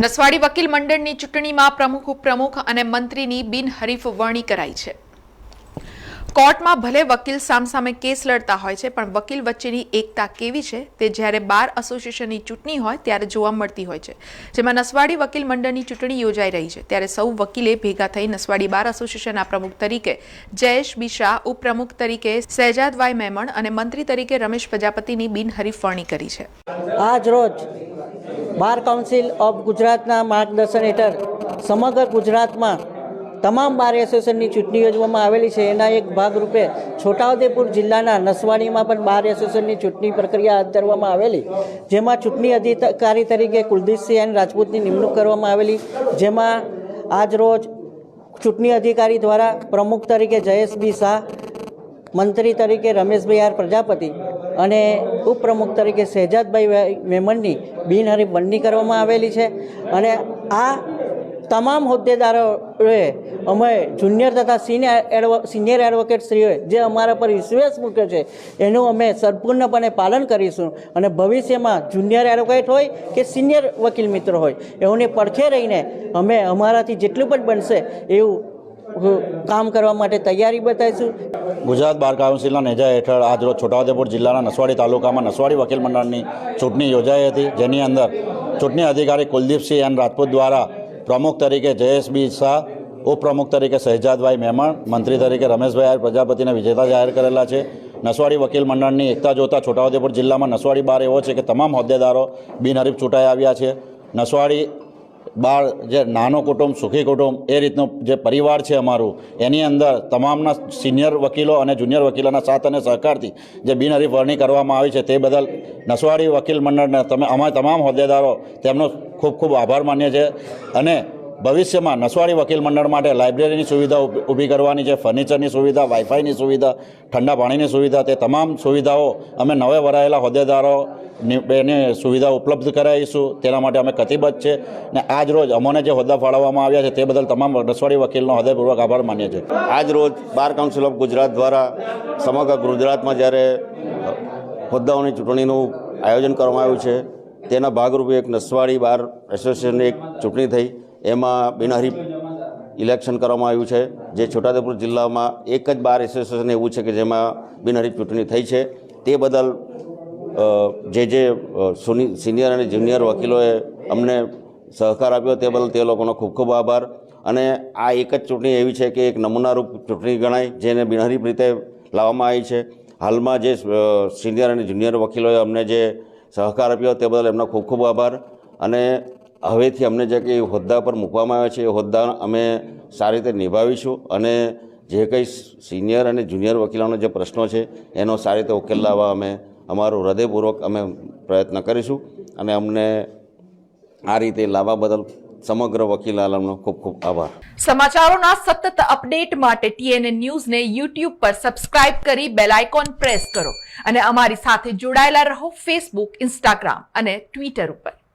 નસવાડી વકીલ મંડળની ચૂંટણીમાં પ્રમુખ, ઉપપ્રમુખ અને મંત્રીની બિનહરીફ વરણી કરાઈ છે. કોર્ટમાં ભલે વકીલ સામસામે કેસ લડતા હોય છે, પણ વકીલ વચ્ચેની એકતા કેવી છે તે જ્યારે બાર એસોસિએશનની ચૂંટણી હોય ત્યારે જોવા મળતી હોય છે. જેમાં નસવાડી વકીલ મંડળની ચૂંટણી યોજાઈ રહી છે. ત્યારે સૌ વકીલે ભેગા થઈ નસવાડી બાર એસોસિએશનના પ્રમુખ તરીકે જયેશ બી શાહ ઉપપ્રમુખ તરીકે સહેજાદભાઈ મેમણ અને મંત્રી તરીકે રમેશ પ્રજાપતિની બિનહરીફ વરણી કરી છે. આજ રોજ બાર કાઉન્સિલ ઓફ ગુજરાતના માર્ગદર્શન હેઠળ સમગ્ર ગુજરાતમાં તમામ બાર એસોસિએશનની ચૂંટણી યોજવામાં આવેલી છે. એના એક ભાગરૂપે છોટાઉદેપુર જિલ્લાના નસવાડીમાં પણ બાર એસોસિએશનની ચૂંટણી પ્રક્રિયા હાથ ધરવામાં આવેલી. જેમાં ચૂંટણી અધિકારી તરીકે કુલદીપસિંહ એન રાજપૂતની નિમણૂક કરવામાં આવેલી. જેમાં આજ રોજ ચૂંટણી અધિકારી દ્વારા પ્રમુખ તરીકે જયેશ બી શાહ, મંત્રી તરીકે રમેશભાઈ આર પ્રજાપતિ અને ઉપપ્રમુખ તરીકે શહેજાદભાઈ મેમણની બિનહરીફ વરણી કરવામાં આવેલી છે. અને આ તમામ હોદ્દેદારોએ અમે જુનિયર તથા સિનિયર એડવો, સિનિયર એડવોકેટશ્રીઓએ જે અમારા પર વિશ્વાસ મૂક્યો છે, એનું અમે સંપૂર્ણપણે પાલન કરીશું. અને ભવિષ્યમાં જુનિયર એડવોકેટ હોય કે સિનિયર વકીલ મિત્ર હોય, એઓને પડખે રહીને અમે અમારાથી જેટલું પણ બનશે એવું કામ કરવા માટે તૈયારી બતાવીશું. ગુજરાત બાર કાઉન્સિલના નેજા હેઠળ આજરોજ છોટાઉદેપુર જિલ્લાના નસવાડી તાલુકામાં નસવાડી વકીલ મંડળની ચૂંટણી યોજાઈ હતી, જેની અંદર ચૂંટણી અધિકારી કુલદીપસિંહ એન રાજપૂત દ્વારા પ્રમુખ તરીકે જયેશ બી શાહ, ઉપપ્રમુખ તરીકે શહેજાદભાઈ મહેમણ મંત્રી તરીકે રમેશભાઈ પ્રજાપતિને વિજેતા જાહેર કરેલા છે. નસવાડી વકીલ મંડળની એકતા જોતા છોટાઉદેપુર જિલ્લામાં નસવાડી બાર એવો છે કે તમામ હોદ્દેદારો બિનહરીફ ચૂંટાઈ આવ્યા છે. નસવાડી બાર જે નાનો કુટુંબ, સુખી કુટુંબ, એ રીતનું જે પરિવાર છે અમારું, એની અંદર તમામના સિનિયર વકીલો અને જુનિયર વકીલોના સાથ અને સહકારથી જે બિનહરીફ વરણી કરવામાં આવી છે તે બદલ નસવાડી વકીલ મંડળને તમે, અમારા તમામ હોદ્દેદારો, તેમનો ખૂબ ખૂબ આભાર માન્ય છે અને ભવિષ્યમાં નસવાડી વકીલ મંડળ માટે લાઇબ્રેરીની સુવિધા ઊભી- કરવાની છે, ફર્નિચરની સુવિધા વાઈફાઈની સુવિધા, ઠંડા પાણીની સુવિધા, તે તમામ સુવિધાઓ અમે નવે વરાયેલા હોદ્દેદારો ની સુવિધા ઉપલબ્ધ કરાવીશું. તેના માટે અમે કતિબદ્ધ છે ને આજ રોજ અમોને જે હોદ્દા ફાળવવામાં આવ્યા છે તે બદલ તમામ નસવાડી વકીલનો હૃદયપૂર્વક આભાર માન્ય છે આજ રોજ બાર કાઉન્સિલ ઓફ ગુજરાત દ્વારા સમગ્ર ગુજરાતમાં જ્યારે હોદ્દાઓની ચૂંટણીનું આયોજન કરવામાં આવ્યું છે, તેના ભાગરૂપે એક નસવાડી બાર એસોસિએશનની એક ચૂંટણી થઈ. એમાં બિનહરીફ ઇલેક્શન કરવામાં આવ્યું છે, જે છોટાઉદેપુર જિલ્લામાં એક જ બાર એસોસિએશન એવું છે કે જેમાં બિનહરીફ ચૂંટણી થઈ છે. તે બદલ જે જે સિનિયર અને જુનિયર વકીલોએ અમને સહકાર આપ્યો તે બદલ તે લોકોનો ખૂબ ખૂબ આભાર. અને આ એક જ ચૂંટણી એવી છે કે એક નમૂનારૂપ ચૂંટણી ગણાય, જેને બિનહરીફ રીતે લાવવામાં આવી છે. હાલમાં જે સિનિયર અને જુનિયર વકીલોએ અમને જે સહકાર આપ્યો તે બદલ એમનો ખૂબ ખૂબ આભાર. અને હવેથી અમને જે કંઈ હોદ્દા પર મૂકવામાં આવ્યા છે, એ હોદ્દા અમે સારી રીતે નિભાવીશું અને જે કંઈ સિનિયર અને જુનિયર વકીલોનો જે પ્રશ્નો છે, એનો સારી રીતે ઉકેલ લાવવા અમે અમારું હૃદયપૂર્વક અમે પ્રયત્ન કરીશું અને અમને આ રીતે લાવવા બદલ સમગ્ર વકીલ આલમનો ખૂબ ખૂબ આભાર. સમાચારોના સતત અપડેટ માટે ટીએનએ ન્યૂઝને યુટ્યુબ પર સબસ્ક્રાઇબ કરી બેલ આઇકોન પ્રેસ કરો અને અમારી સાથે જોડાયેલા રહો ફેસબુક, ઇન્સ્ટાગ્રામ અને ટ્વિટર ઉપર.